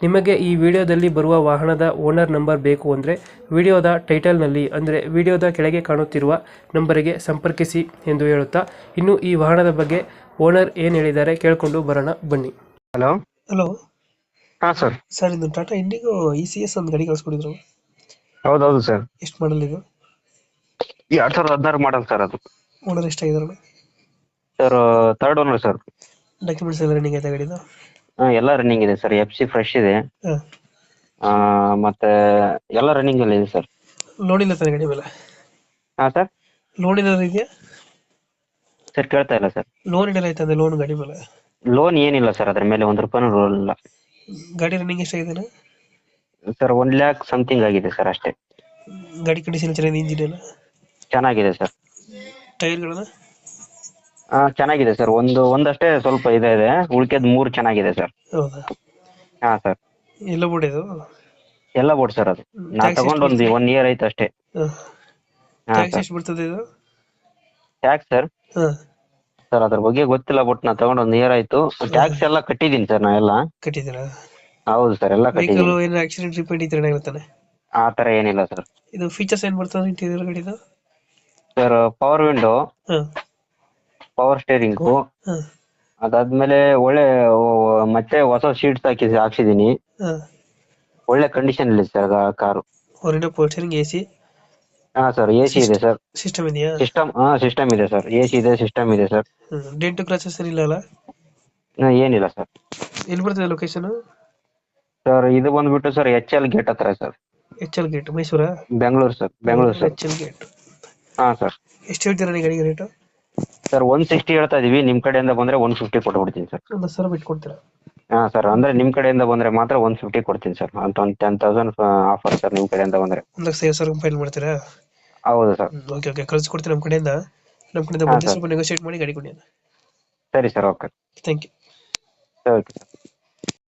ನಿಮಗೆ ಈ ವಿಡಿಯೋದಲ್ಲಿ ಬರುವ ವಾಹನದ ಓನರ್ ನಂಬರ್ ಬೇಕು ಅಂದರೆ ವಿಡಿಯೋದ ಟೈಟಲ್ನಲ್ಲಿ ಅಂದರೆ ವಿಡಿಯೋದ ಕೆಳಗೆ ಕಾಣುತ್ತಿರುವ ನಂಬರಿಗೆ ಸಂಪರ್ಕಿಸಿ ಎಂದು ಹೇಳುತ್ತಾ ಇನ್ನು ಈ ವಾಹನದ ಬಗ್ಗೆ ಓನರ್ ಏನು ಹೇಳಿದ್ದಾರೆ ಕೇಳಿಕೊಂಡು ಬರೋಣ ಬನ್ನಿ. ಹಲೋ? ಹಲೋ? ಹಾ ಸರ್. ಸರ್ ಇದು Tata Indigo E C S ಒಂದು ಗಾಡಿ ಕಳಿಸ್ಕೊಡಿದ್ರು ಹೌದೌದು ಸರ್. ಎಷ್ಟು ಮಾಡಲ್ ಇದು? ಎರಡು ಸಾವಿರದ ಹದಿನಾರು ಮಾಡಲ್ ಸರ್ ಅದು. Owner ಎಷ್ಟಾಗಿದ್ದಾರೆ sir third owner sir. Documents ಎಲ್ಲ ರನ್ನಿಂಗ್ ಆಯ್ತಾ ಗಾಡಿದು? ಎಲ್ಲ ರನ್ನಿಂಗ್ ಇದೆ ಸರ್ ಎಫ್ ಸಿ ಫ್ರೆಶ್ ಇದೆ. ಹಾಂ. ಆ, ಮತ್ತೆ ಎಲ್ಲ ರನ್ನಿಂಗ್ ಅಲ್ಲಿ ಇದೆ ಸರ್ ಲೋನ್ ಇಲ್ಲ ಸರ್ ಗಾಡಿ ಮೇಲೆ. ಹಾ ಸರ್ ಲೋನ್ ಏನಾದ್ರು ಇದೆಯಾ ಸರ್ ಕೇಳ್ತಾ ಇಲ್ಲ ಸರ್ ಲೋನ್ ಏನಾರ ಐತೆ ಅಂದ್ರೆ ಲೋನ್ ಗಾಡಿ ಮೇಲೆ? ಲೋನ್ ಏನಿಲ್ಲ ಸರ್ ಅದ್ರ ಮೇಲೆ ಒಂದ್ ರೂಪಾಯಿ ರೋಲ್ ಇಲ್ಲ. ಗಾಡಿ ರನ್ನಿಂಗ್ ಎಷ್ಟಾಗಿದೆ? ಸರ್ ಒನ್ ಲ್ಯಾಕ್ ಸಮಥಿಂಗ್ ಆಗಿದೆ ಸರ್ ಅಷ್ಟೇ. ಗಾಡಿ ಕಂಡೀಷನ್ ಚೆನ್ನಾಗಿದೆ ಇಂಜಿನ್ ಎಲ್ಲ? ಚೆನ್ನಾಗಿದೆ ಸರ್ ಟೈರ್ಗಳನ್ನ ಆ, ಚೆನ್ನಾಗಿದೆ ಸರ್. ಒಂದು ಒಂದಷ್ಟೇ ಸ್ವಲ್ಪ ಇದೆ ಇದೆ. ಉಳ್ಕೆದ್ ಮೂರು ಚೆನ್ನಾಗಿದೆ ಸರ್. ಹೌದಾ? ಹಾ ಸರ್. ಎಲ್ಲ ಬೋಡಿದು ಎಲ್ಲ ಬೋರ್ಡ್ ಸರ್ ಅದು. ನಾ Tax ತಗೊಂಡ್ ಒಂದ್ ಒನ್ ಇಯರ್ ಆಯ್ತು ಅಷ್ಟೇ. ಹಾ. Tax sir. ಎಷ್ಟು ಬರ್ತದೆ ಇದು? Tax sir? ಹಾಂ. ಸರ್ ಅದ್ರ ಬಗ್ಗೆ ಗೊತ್ತಿಲ್ಲ ಬಟ್ ನಾ ತಗೊಂಡ್ ಒಂದ್ ಇಯರ್ ಆಯ್ತು. ಟ್ಯಾಕ್ಸ್ ಎಲ್ಲ ಕಟ್ಟಿದೀನಿ ಸರ್ ನಾ ಎಲ್ಲ ಕಟ್ಟಿದ್ದೀರಾ? ಹೌದು ಸರ್ ಎಲ್ಲ ವೆಹಿಕಲ್ ಕಟ್ಟಿದೀನಿ ಏನಾರ ಆಕ್ಸಿಡೆಂಟ್ ರಿಪೇರಿ ಇದ್ರೆ ಏನಾಗುತ್ತಾನೆ ಆ ತರ ಏನಿಲ್ಲ ಸರ್. ಇದು ಫೀಚರ್ಸ್ ಏನ್ ಬರ್ತದೆ ಇಂಟೀರಿಯರ್ ಗಾಡಿದು? ಸರ್ ಪವರ್ ವಿಂಡೋ ಹಾಂ. ಪವರ್ ಸ್ಟೇರಿಂಗು ಅದಾದ್ಮೇಲೆ ಒಳ್ಳೆ ಮತ್ತೆ ಹೊಸ ಸೀಟ್ಸ್ ಹಾಕಿ ಹಾಕ್ಸಿದೀನಿ. ಒಳ್ಳೆ ಕಂಡೀಷನ್ ಇದೆ ಸರ್ ಕಾರು. ಹೊರಗಡೆ ಪೋಸ್ಟರಿಂಗ್ ಎ ಸಿ ಹಾ ಸರ್ ಎಸಿ ಇದೆ ಸರ್. ಸಿಸ್ಟಮ್ ಇದೆಯಾ? ಸಿಸ್ಟಮ್ ಹಾ ಸಿಸ್ಟಮ್ ಇದೆ ಸರ್. ಎಸಿ ಇದೆ ಸಿಸ್ಟಮ್ ಇದೆ ಸರ್. ಡೆಂಟು ಕ್ರಾಚಸ್ ಇಲ್ಲ ಅಲ್ಲ? ಏನಿಲ್ಲ ಸರ್. ಎಲ್ಲಿ ಬರ್ತದೆ ಲೊಕೇಶನ್ ಸರ್ ಇದು ಬಂದ್ಬಿಟ್ಟು ಸರ್ ಎಚ್ ಎಲ್ ಗೇಟ್ ಹತ್ರ ಸರ್. ಎಚ್ ಎಲ್ ಗೇಟ್ ಮೈಸೂರ? Bengaluru sir Bengaluru sir. H L gate ಹಾ ಸರ್. ಎಷ್ಟು ಹೇಳ್ತೀರಾ ನೀವು ಗಾಡಿಗೆ ರೇಟು ಸರ್ ಒನ್ ಸಿಕ್ಸ್ಟಿ ಹೇಳ್ತಾ ಇದೀವಿ. ನಿಮ್ ಕಡೆಯಿಂದ ಬಂದ್ರೆ ಒನ್ ಫಿಫ್ಟಿ ಕೊಟ್ಬಿಡ್ತೀನಿ ಸರ್ ಒಂದು ಸರ್ ಬಿಟ್ಟು ಕೊಡ್ತೀರಾ ಹಾ ಸರ್ ಅಂದ್ರೆ ನಿಮ್ ಕಡೆಯಿಂದ ಬಂದ್ರೆ ಮಾತ್ರ ಒನ್ ಫಿಫ್ಟಿ ಕೊಡ್ತೀನಿ ಸರ್ ಅಂತ ಒಂದು ಟೆನ್ ತೌಸಂಡ್ ಆಫರ್ ಸರ್ ನಿಮ್ ಕಡೆಯಿಂದ ಬಂದ್ರೆ. ಒಂದು ಲಕ್ಷ ಐವತ್ತು ಸಾವಿರ ಮಾಡ್ತೀರಾ? ಹೌದು ಸರ್ ಓಕೆ ಓಕೆ ಕಳ್ಸಿಕೊಡ್ತೀನಿ ನಮ್ಮ ಕಡೆಯಿಂದ. ನಮ್ಮ ಕಡೆಯಿಂದ ಹಾ, ಬಂದು ಸರ್. ಸ್ವಲ್ಪ ನೆಗೋಷಿಯೇಟ್ ಮಾಡಿ ಗಾಡಿ ಕೊಡಿ ಸರಿ ಸರ್ ಓಕೆ ಥ್ಯಾಂಕ್ ಯು ಸರಿ ಓಕೆ ಸರ್